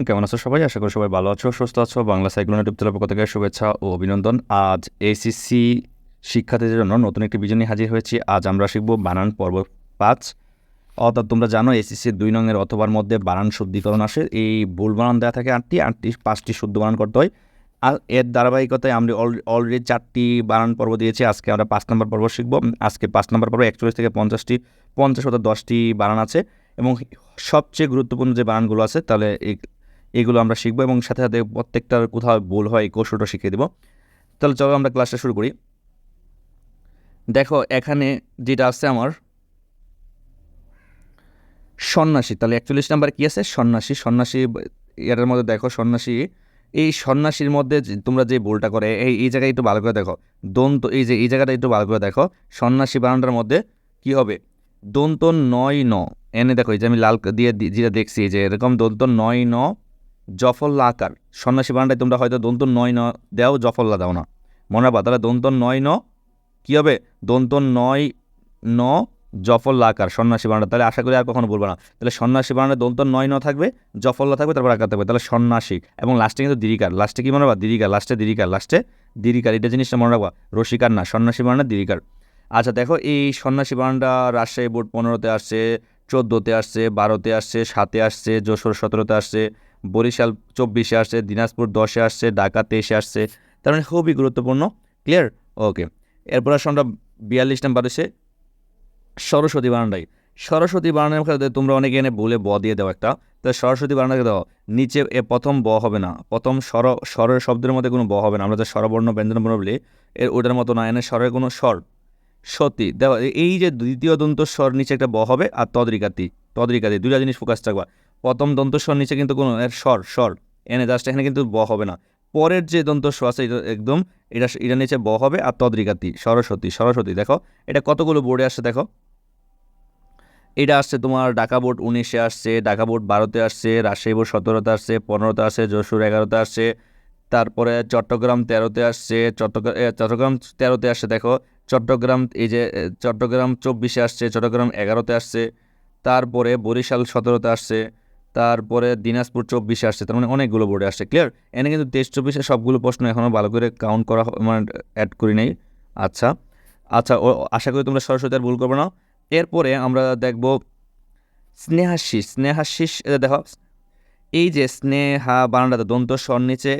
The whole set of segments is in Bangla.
কেমন আছো সবাই? আশা করি সবাই ভালো আছো, সুস্থ আছো। বাংলা সাইক্লোন ইউটিউব চ্যানেলের পক্ষ থেকে শুভেচ্ছা ও অভিনন্দন। আজ এসিসি শিক্ষার্থীদের জন্য নতুন একটি ভিডিও হাজির হয়েছি। আজ আমরা শিখব বানান পর্ব পাঁচ। অর্থাৎ তোমরা জানো এসিসির দুই নংয়ের অথবার মধ্যে বানান শুদ্ধিকরণ আসে। এই ভুল বানান দেওয়া থাকে আটটি আটটি, পাঁচটি শুদ্ধ বানান করতে হয়। আর এর ধারাবাহিকতায় আমরা অলরেডি চারটি বানান পর্ব দিয়েছি। আজকে আমরা পাঁচ নম্বর পর্ব শিখব। আজকে পাঁচ নম্বর পর্ব একচল্লিশ থেকে পঞ্চাশটি, পঞ্চাশ হতে দশটি বানান আছে। এবং সবচেয়ে গুরুত্বপূর্ণ যে বানানগুলো আছে, তাহলে এগুলো আমরা শিখব এবং সাথে সাথে প্রত্যেকটার কোথাও ভুল হয় কৌশলটা শিখিয়ে দেবো। তাহলে চলো আমরা ক্লাসটা শুরু করি। দেখো, এখানে যেটা আছে আমার, সন্ন্যাসী। তাহলে একচল্লিশ নাম্বার কী আছে? সন্ন্যাসী। সন্ন্যাসী এটার মধ্যে দেখো, সন্ন্যাসী। এই সন্ন্যাসীর মধ্যে তোমরা যে ভুলটা করে, এই এই জায়গায় একটু ভালো করে দেখো। দন্ত, এই যে, এই জায়গাটা একটু ভালো করে দেখো। সন্ন্যাসী বানানটার মধ্যে কি হবে? দন্ত নয় ন। এনে দেখো, এই যে আমি লাল দিয়ে যেটা দেখছি, যে এরকম দন্ত নয় ন জফল্লা আকার সন্ন্যাসী বানানটায় তোমরা হয়তো দন্ত নয় ন দাও, জফল্লা দাও না। মনে রাখবা, তাহলে দন্ত নয় ন, কী হবে? দন্ত নয় ন জফল্লা আকার সন্ন্যাসী বানানটা। তাহলে আশা করি আর কখনো বলব না। তাহলে সন্ন্যাসী বানানে দন্ত নয় ন থাকবে, জফল্লা থাকবে, তারপর আকার থাকবে। তাহলে সন্ন্যাসী এবং লাস্টে কিন্তু দিরিকার। লাস্টে কি মনে রাখবা? দিরিকার লাস্টে দিরিকার লাস্টে দিরিকার। এটা জিনিসটা মনে রাখবা, রসিকার না, সন্ন্যাসী বানানে দিরিকার। আচ্ছা দেখো, এই সন্ন্যাসী বানানটা রাজশাহী বোর্ড পনেরোতে আসছে, চোদ্দোতে আসছে, বারোতে আসছে, সাতে আসছে, যশোর সতেরোতে আসছে। বরিশাল চব্বিশে আসছে, দিনাজপুর দশে আসছে ঢাকা তেইশে আসছে। তার মানে খুবই গুরুত্বপূর্ণ। ক্লিয়ার ওকে এরপর আসলে আমরা বিয়াল্লিশ নাম্বার এসে সরস্বতী বানানটাই সরস্বতী বানানের ক্ষেত্রে তোমরা অনেকে এনে বলে ব দিয়ে দাও একটা। তো সরস্বতী বানানটাকে দাও। নিচে এ প্রথম ব হবে না। প্রথম স্বর, স্বরের শব্দের মধ্যে কোনো ব হবে না। আমরা যে স্বরবর্ণ, ব্যঞ্জনবর্ণ বলি। এর ওটার মতো না। এনে স্বরের কোনো স্বর। সতী। দেখো এই যে দ্বিতীয় দন্ত স্বর নিচে একটা ব হবে আর তদ্রিকাতি। তদ্রিকাতি। দুইটা জিনিস ফোকাস থাকবা। প্রথম দন্ত স্বর নিচে কিন্তু কোনো, এর স্বর স্বর। এনে জাস্ট এখানে কিন্তু ব হবে না। পরের যে দন্ত স্বর আছে, এটা একদম, এটা এটা নিচে ব হবে আর তদ্রিকাতি, সরস্বতী সরস্বতী, দেখো। এটা কতগুলো বোর্ডে আসছে, দেখো। এটা আসছে তোমার ঢাকা বোর্ড উনিশে আসছে, ঢাকা বোর্ড বারোতে আসছে, রাজশাহী বোর্ড সতেরোতে আসছে, পনেরোতে আসছে, যশোর এগারোতে আসছে। তারপরে চট্টগ্রাম তেরোতে আসছে চট্টগ্রাম চট্টগ্রাম তেরোতে আসছে, দেখো। চট্টগ্রাম, এই যে চট্টগ্রাম চব্বিশে আসছে, চট্টগ্রাম এগারোতে আসছে। তারপরে বরিশাল সতেরোতে আসছে। তারপরে দিনাজপুর চব্বিশে আসছে, তার মানে অনেকগুলো বোর্ডে আসছে ক্লিয়ার এনে কিন্তু তেইশ চব্বিশে সবগুলো প্রশ্ন এখনও ভালো করে কাউন্ট করা মানে অ্যাড করি নাই। আচ্ছা আচ্ছা ও, আশা করি তোমরা সরস্বতী আর ভুল করবে না। এরপরে আমরা দেখব স্নেহাশিস স্নেহাশিস দেখো, এই যে স্নেহা বানানটাতে দন্ত স্বর নিচে,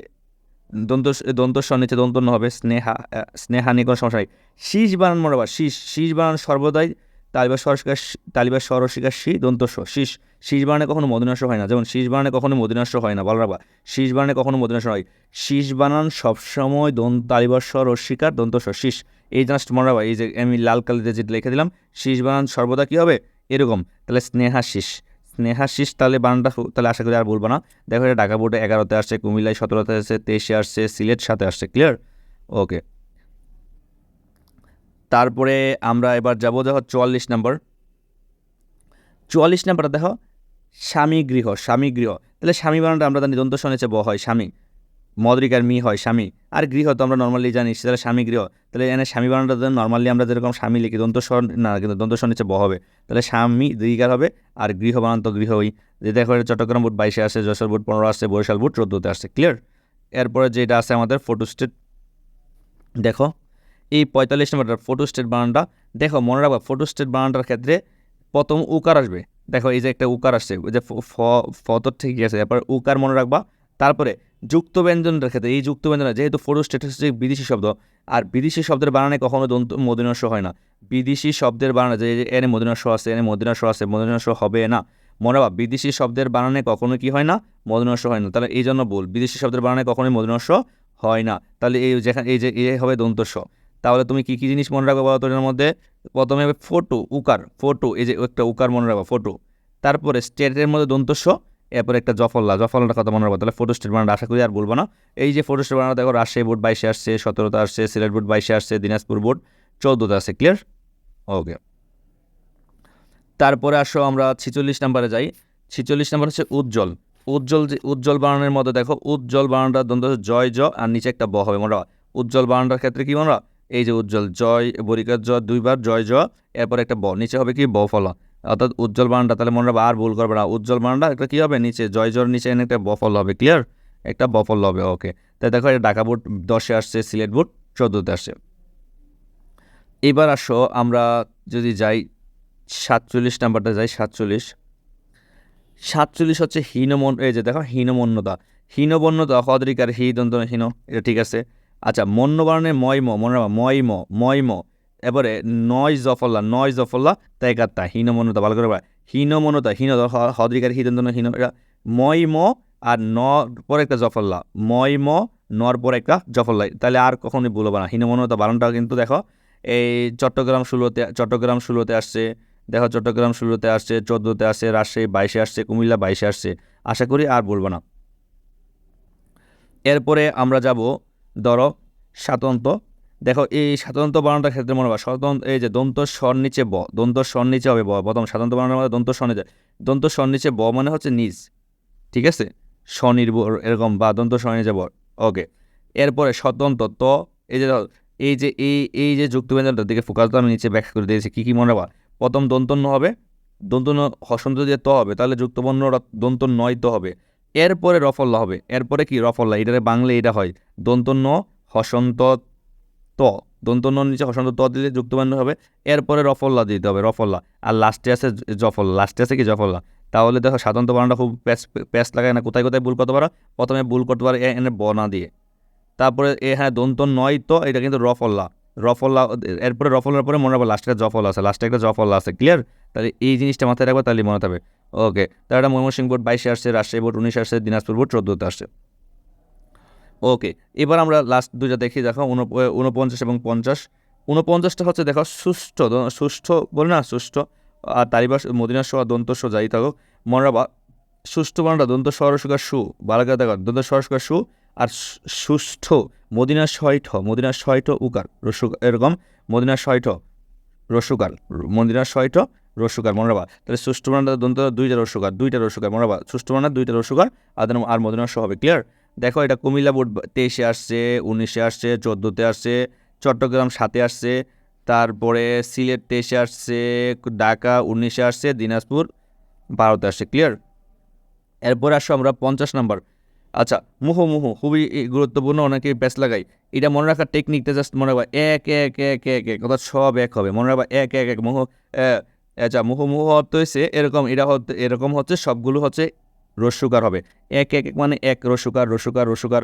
দন্ত দন্ত স্বর নিচে দন্ত হবে, স্নেহা স্নেহা নিয়ে কোনো সমস্যা নেই। শীষ বানান মরাবার শীষ শীষ বানান সর্বদাই তালিবা সরস্বর তালিবা সরস্বিকার শি, দন্ত শীষ। শীষ বানানে কখনো মদিনাস্য হয় না। যেমন শীষ বানানে কখনো মদিনাস্য হয় না। বল রাখবা শীষ বানানে কখনো মদিনাস্য হয়। শীষ বানান সবসময় দন্ত তালিবার স্বর অস্বীকার দন্ত স্ব শীষ, এই জাস্ট মনে রাখবা, এই যে আমি লাল কালিতে যেটা লিখে দিলাম, শীষ বানান সর্বদা কী হবে? এরকম। তাহলে স্নেহাশিস স্নেহাশিস তাহলে বানানটা তাহলে আশা করি আর বলব না। দেখো এটা ঢাকা বোর্ডে এগারোতে আসছে, কুমিল্লায় সতেরোতে আসছে, তেইশে আসছে, সিলেট সাথে আসছে। ক্লিয়ার ওকে তারপরে আমরা এবার যাব দেখো চুয়াল্লিশ নম্বর। চুয়াল্লিশ নাম্বারটা দেখো স্বামী গৃহ স্বামী গৃহ। তাহলে স্বামী বানানটা আমরা জানি দন্ত শুনেছে ব হয় স্বামী। মদ্রিকার মি হয়, স্বামী। আর গৃহ তো আমরা নর্মালি জানি তাহলে স্বামী গৃহ। তাহলে এখানে স্বামী বানানটা নর্মালি আমরা যেরকম স্বামী লিখি, দন্ত না, কিন্তু দন্ত নিচে ব হবে তাহলে স্বামী দীর্ঘার হবে, আর গৃহ বানান তো গৃহই যে দেখো চট্টগ্রাম বুট বাইশে আসছে যশোর বুট পনেরো আসছে বরিশাল বুট চোদ্দোতে আসছে ক্লিয়ার এরপরে যেটা আছে আমাদের ফটো স্টেট দেখো। এই পঁয়তাল্লিশ নম্বরটার ফটো স্টেট বানানটা, দেখো মনে রাখবা ফটো স্টেট বানানটার ক্ষেত্রে প্রথম উকার আসবে। দেখো, এই যে একটা উকার আসছে, যে ফ- ফ ফত ঠিকই আছে এরপর উকার মনে রাখবা, তারপরে যুক্ত ব্যঞ্জনের ক্ষেত্রে, এই যুক্ত ব্যঞ্জন যেহেতু ফটো স্টেট হচ্ছে বিদেশি শব্দ, আর বিদেশি শব্দের বানানে কখনো দন্ত মদিনাস্য হয় না। বিদেশি শব্দের বানানে, যে এনে মদিনাস্য আছে, এনে মদিনাস্য আছে মদিনাস্য হবে না। মনে রাখবা, বিদেশি শব্দের বানানে কখনো কি হয় না মদিনাস্য হয় না। তাহলে এই জন্য বল, বিদেশি শব্দের বানানে কখনোই মদিনাস্য হয় না। তাহলে এই যেখানে, এই যে, এ হবে দন্তস্ব তাহলে তুমি কী কী জিনিস মনে রাখবে বলো তো এর মধ্যে? প্রথমে ফটো উকার ফটো এই যে একটা উকার মনে রাখব ফটো তারপরে স্টেটের মধ্যে দন্তস্ব এরপরে একটা জফল্লা জফল্লাটা কথা মনে রাখব, তাহলে ফটো স্টেট বানানো আশা করি আর বলব না। এই যে ফটো স্টেট বানানো দেখো রাজশাহী বোর্ড বাইশে আসছে, সতেরোতে আসছে, সিলেট বোর্ড বাইশে আসছে, দিনাজপুর বোর্ড চৌদ্দতে আসছে ক্লিয়ার ওকে তারপরে আসো আমরা ছিচল্লিশ নাম্বারে যাই। ছিচল্লিশ নাম্বার হচ্ছে উজ্জ্বল। উজ্জ্বল যে, উজ্জ্বল বানানোর মধ্যে দেখো, উজ্জ্বল বানানটা দন্ত জয়, জ, আর নিচে একটা ব হবে, মনে। উজ্জ্বল বানানটার ক্ষেত্রে কি মনে? এই যে উজ্জ্বল জয়, বরিকার জ দুইবার জয় জ এরপর একটা ব, নিচে হবে কি ব ফলা অর্থাৎ উজ্জ্বল বানানটা তাহলে মনে রাখবে আর ভুল করবে না। উজ্জ্বল বানানটা একটা কী হবে? নিচে, জয় জোর নিচে এনে একটা বফল হবে ক্লিয়ার একটা বফল হবে ওকে তাই দেখো, এটা ঢাকা বোর্ড দশে আসছে, সিলেট বোর্ড চোদ্দোতে আসছে। এবার আসো, আমরা যদি যাই সাতচল্লিশ নাম্বারটা, যাই সাতচল্লিশ। সাতচল্লিশ হচ্ছে হীনমন, এই যে দেখো, হীনমন্যতা। হীনবন্যতা হদরিকার হি দন্ত হীন, এটা ঠিক আছে। আচ্ছা মন্য বানানে ময়ম মনে ময়ম ময়ম এবারে নয় জফল্লা নয় জফল্লা তাই কাত্তা হীনমন্যতা ভালো করে বলা। হীনমন্যতা হীন হদরিকার হি দন্ত হীন ময়ম আর ন পরে একটা জফল্লা। ময়ম নর পরে একটা জফল্লা। তাহলে আর কখনোই বলব না। হীনমন্যতা বানানটা কিন্তু দেখো, এই চট্টগ্রাম ষোলোতে চট্টগ্রাম ষোলোতে আসছে, দেখো চট্টগ্রাম ষোলোতে আসছে, চোদ্দোতে আসছে, রাজশাহী বাইশে আসছে, কুমিল্লা বাইশে আসছে। আশা করি আর বলব না। এরপরে আমরা যাব ধরো, স্বাতন্ত্র। দেখো, এই সাতন্ত বানানোটার ক্ষেত্রে মনে হয় স্বতন্ত্র, এই যে দন্ত স্বর নিচে ব, দন্ত স্বর নিচে হবে ব। প্রথম সাতন্ত বানানোর মধ্যে দন্ত স্বর নিচে, দন্ত স্বর নিচে ব মানে হচ্ছে নিজ ঠিক আছে? স্বনির্ভর এরকম বা দন্ত স্বর নিচে ব, ওকে। এরপরে স্বতন্ত্র, ত, এই যে এই যে, এই এই যে যুক্তব্যঞ্জনটার দিকে ফোকাস তো আমি নিচে ব্যাখ্যা করে দিয়েছি, কী কী মনে রাখবা প্রথম দন্তন্য হবে দন্তন্য হসন্ত দিয়ে ত হবে, তাহলে যুক্তবর্ণ দন্ত নয় তো হবে। এরপরে রফল্লা হবে। এরপরে কি রফল্লা? এটারে বাংলা এটা হয়। দন্তন্য হসন্ত ত। দন্তন্য নিচে হসন্ত ত দিলে যুক্তবর্ণ হবে। এরপরে রফল্লা দিতে হবে, রফল্লা। আর লাস্টে আছে জ- জফল্লা। লাস্টে আছে কি জফল্লা? তাহলে দেখো সাধারণত বানানটা খুব প্যাস প্যাস লাগায় না। কোথায় কোথায় ভুল করতে পারো? প্রথমে ভুল করতে পারো এ- এনে বনা দিয়ে। তারপরে এ হ্যাঁ দন্ত নয় তো, এটা কিন্তু রফল্লা। রফল্লা এরপরে রফল্লার পরে মনে রাখব লাস্টে একটা জফল আছে লাস্টে একটা জফল্লা আছে ক্লিয়ার তাহলে এই জিনিসটা মাথায় রাখব, তাহলে মনে থাকবে। ওকে তাহলে এটা ময়মনসিংহ বোর্ড বাইশে আসছে, রাজশাহী বোর্ড উনিশে আসছে, দিনাজপুর বোর্ড চোদ্দোতে আসছে। ওকে এবার আমরা লাস্ট দুইটা দেখি, দেখো উনপঞ্চাশ এবং পঞ্চাশ। উনপঞ্চাশটা হচ্ছে, দেখো, সুষ্ঠ সুষ্ঠ বলে না, সুষ্ঠ। আর তারিবা মদিনা সহ দন্ত সহ যাই থাকুক, মনে রাখবা, সুষ্ঠ বানাটা দন্ত সরসুকার সু বালাকা দেখো দন্ত সরসুকার সু আর সুষ্ঠ। মদিনা ছয়ঠ মদিনা ছয়ঠ উকার রসু এরকম মদিনা ছয়ঠ রসুকার মদিনা ছয়ঠ রসুকার মনে তাহলে সুষ্ঠ বানাটা দন্ত দুইটা রসুকার দুইটা রসুকার মনে সুষ্ঠ বানাটা দুইটা রসুকার আদান আর মদিনা সহ হবে ক্লিয়ার দেখো, এটা কুমিল্লা বোর্ড তেইশে আসছে, উনিশে আসছে, চোদ্দোতে আসছে, চট্টগ্রাম সাতে আসছে, তারপরে সিলেট তেইশে আসছে, ঢাকা উনিশে আসছে, দিনাজপুর বারোতে আসছে ক্লিয়ার এরপর আসো আমরা পঞ্চাশ নাম্বার। আচ্ছা মুহুমুহু মুহু, খুবই গুরুত্বপূর্ণ অনেকে প্যাচ লাগাই এটা মনে রাখার টেকনিকটা জাস্ট মনে রাখবা, এক এক এক এক এক, অর্থাৎ সব এক হবে। মনে রাখবা, এক এক এক, মুহু আচ্ছা মুহুমুহু মুহু অর্থ হয়েছে এরকম, এটা এরকম হচ্ছে সবগুলো হচ্ছে রসুকার হবে। এক এক এক মানে এক রসুকার রসুকার রস্যুকার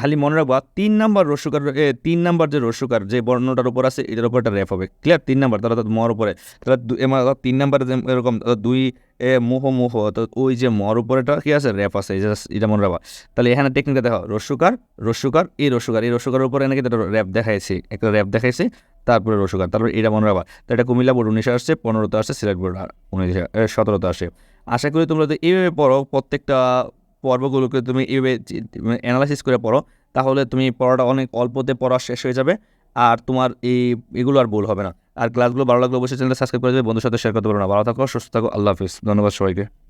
খালি মনে রাখবা, তিন নাম্বার রস্যুকার তিন নাম্বার যে রস্যুকার যে বর্ণটার উপর আছে, এটার উপর একটা র্যাপ হবে। ক্লিয়ার তিন নাম্বার তাহলে অর্থাৎ মর উপরে। অর্থাৎ তিন নাম্বার এরকম দুই, এ, মোহ মোহ, অর্থাৎ ওই যে মর উপরেটা কি আছে, র্যাপ আছে এটা মনে রাখবা। তাহলে এখানে টেকনিকটা দেখো রস্যুকার রস্যুকার এই রস্যুকার এই রস্যুকার উপরে নাকি একটা র্যাপ দেখাইছে, একটা র্যাপ দেখাইছে, তারপরে রস্যুকার তারপরে এটা মনে রাখবা, তো এটা কুমিল্লা বোর্ড উনিশে আসছে, পনেরোতে আসছে, সিলেট বোর্ড উনিশে সতেরোতে আসে। আশা করি তোমরা এইভাবে পড়ো, প্রত্যেকটা পর্বগুলোকে তুমি এইভাবে অ্যানালাইসিস করে পড়ো, তাহলে তুমি পড়াটা অনেক অল্পতে পড়া শেষ হয়ে যাবে, আর তোমার এই, এগুলো আর ভুল হবে না। আর ক্লাসগুলো ভালো লাগলে অবশ্যই চ্যানেলটা সাবস্ক্রাইব করে দেবে, বন্ধুর সাথে শেয়ার করতে পারো না। ভালো থাকো, সুস্থ থাকো, আল্লাহ হাফিজ। ধন্যবাদ সবাইকে।